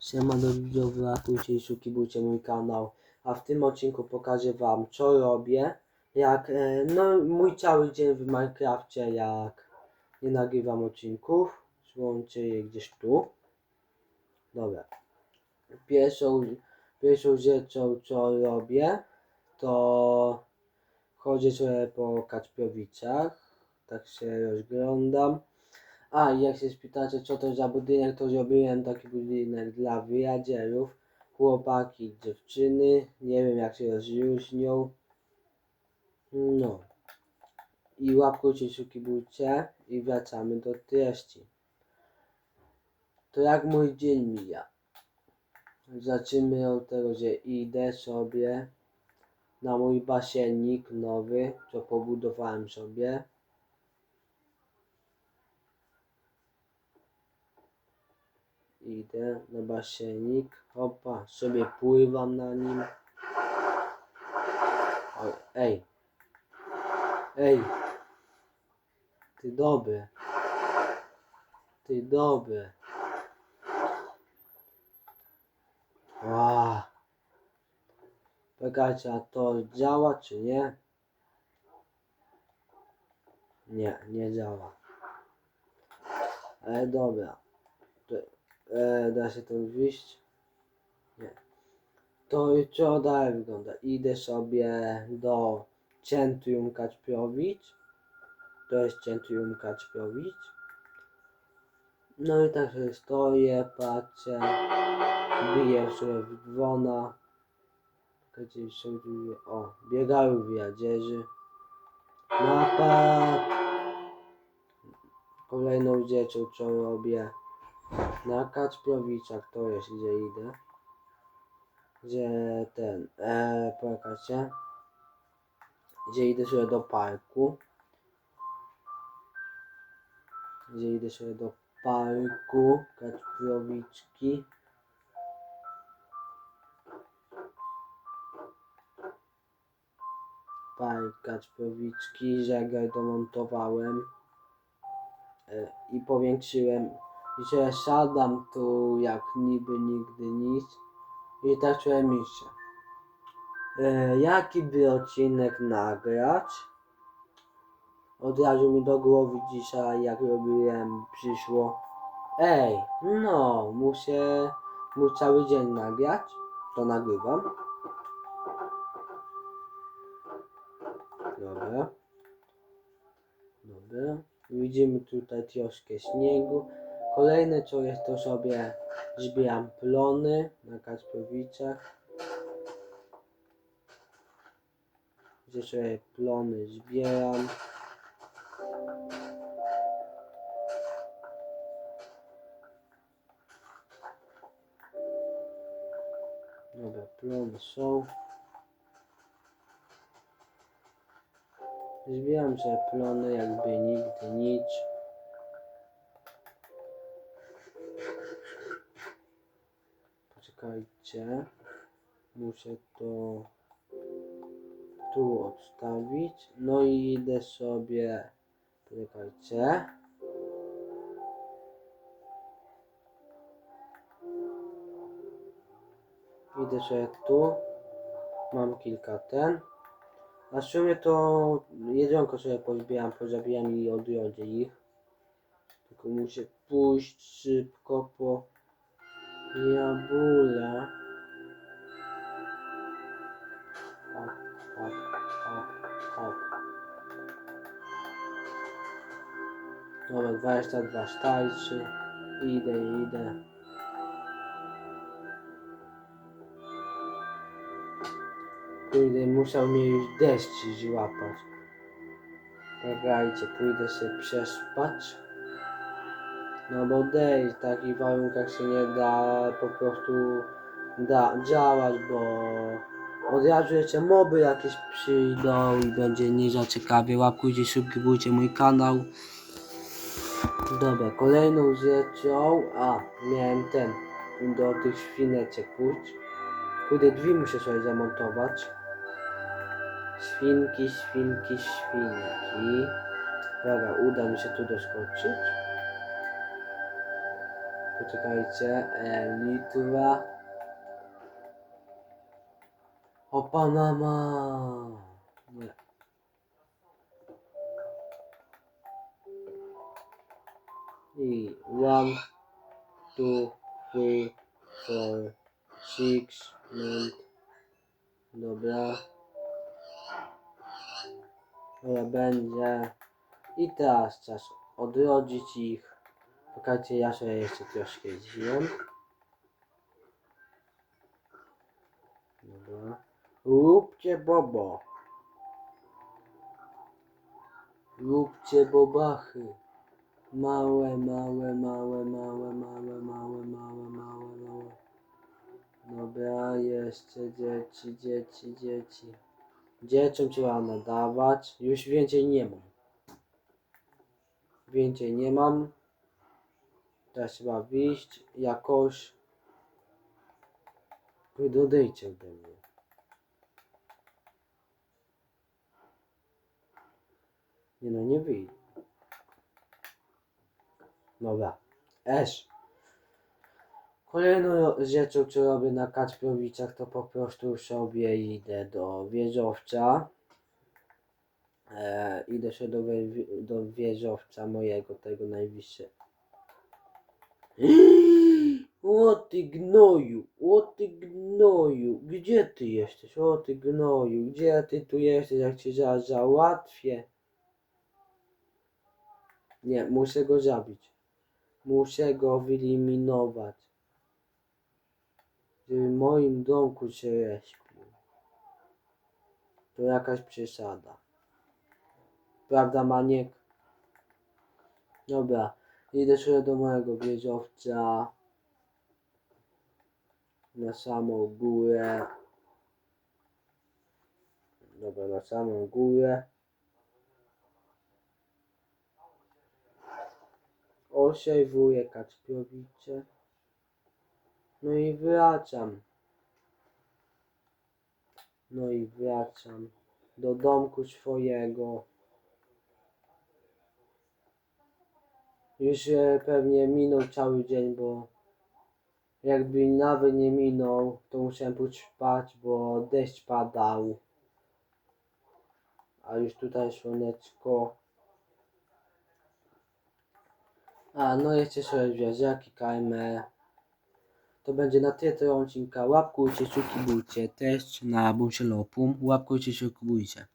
Siemano widzowie, ratujcie i subskrybujcie mój kanał. A w tym odcinku pokażę wam co robię, jak, e, no mój cały dzień w Minecrafcie, jak nie nagrywam odcinków. Złączę je gdzieś tu. Dobra. Pierwszą, pierwszą rzeczą co robię, to chodzę sobie po Kaczpiowicach, tak się rozglądam. A, jak się spytacie, co to za budynek, to zrobiłem taki budynek dla wyjadzierów, chłopaki dziewczyny. Nie wiem, jak się rozróżnią. No. I łapkujcie, subskrybujcie i wracamy do treści. To jak mój dzień mija? Zaczynamy od tego, że idę sobie na mój basienik nowy, co pobudowałem sobie. Idę na basienik. Hopa, sobie pływam na nim. Ej. Ej. Ty dobry. Ty dobry. Ła. Czekajcie, a to działa czy nie? Nie, nie działa. Ale dobra. E, da się tam wyjść? Nie. To i co dalej wygląda? Idę sobie do centrum Kaczpiowicz. To jest centrum Kaczpiowicz. No i tak sobie stoję, patrzę, biję sobie w dzwona. Gdzie są tu, o, biegają wyjadzierzy. Napad! Kolejną rzeczą, co robię, na Kacprowiczach to jest gdzie idę. Gdzie ten, e, poczekajcie. Gdzie idę sobie do parku. Gdzie idę sobie do parku Kacprowiczki. Park Kacprowiczki, żegar domontowałem e, i powiększyłem że siadam tu jak niby nigdy nic. I tak sobie myślę e, jaki by odcinek nagrać? Od razu mi do głowy dzisiaj jak robiłem przyszło. Ej no muszę mu cały dzień nagrać. To nagrywam. Dobra. Dobra. Widzimy tutaj troszkę śniegu. Kolejne co jest to sobie zbieram plony na Kacprowiczach. Gdzie sobie plony zbieram. Dobra, plony są. Zbieram sobie plony jakby nigdy nic. Poczekajcie. Muszę to tu odstawić. No i idę sobie. Poczekajcie. Idę sobie tu. Mam kilka ten. A w sumie to jedzonko sobie pozbieram, pozabijam i odrodzę ich. Tylko muszę pójść szybko po jabule. Hop, hop, hop, hop. Dobra, 22 starczy. Idę, idę. Kurde, musiał mnie już deszcz złapać. Czekajcie, pójdę się przespać. No bo deszcz w takich warunkach się nie da po prostu da, działać, bo od razu jeszcze moby jakieś przyjdą i będzie nie za ciekawie. Łapkujcie, subskrybujcie mój kanał. Dobra, kolejną rzeczą, a miałem ten, do tych świneczek pójść. Kurde, drzwi muszę sobie zamontować. Świnki, świnki, świnki. Dobra, uda mi się tu doskoczyć. Poczekajcie. E, Litwa. O Panama. Nie. I one, two, three, four, six, nine. Dobra. Dobra, będzie. I teraz czas odrodzić ich. Pokażcie, ja sobie jeszcze troszkę zjem. Dobra. Róbcie bobo. Róbcie bobachy. Małe, małe, małe, małe, małe, małe, małe, małe, małe. Dobra, jeszcze dzieci, dzieci, dzieci. Dzieciom trzeba nadawać. Już więcej nie mam. Więcej nie mam. Teraz trzeba wyjść jakoś. Kurde, odejdźcie ode mnie. Nie no, nie wyjdę. Dobra. Esz. Kolejną rzeczą, co robię na Kacprowicach, to po prostu sobie idę do wieżowca. E, idę się do, do wieżowca mojego, tego najwyższego. O ty gnoju, o ty gnoju, gdzie ty jesteś? O ty gnoju, gdzie ty tu jesteś, jak cię zaraz załatwię? Nie, muszę go zabić. Muszę go wyeliminować. Żeby w moim domku się respił. To jakaś przesada. Prawda, Maniek? Dobra, idę sobie do mojego wieżowca. Na samą górę. Dobra, na samą górę. Osiejwuję Kacpiowicze. No i wracam. No i wracam do domku swojego. Już e, pewnie minął cały dzień, bo jakby nawet nie minął, to musiałem pójść spać, bo deszcz padał. A już tutaj słoneczko. A, no jeszcze sobie zwierzaki, KME. To będzie na tyle tego odcinka. Łapkujcie, subskrybujcie. Też na Bunsielopum. Łapkujcie, subskrybujcie.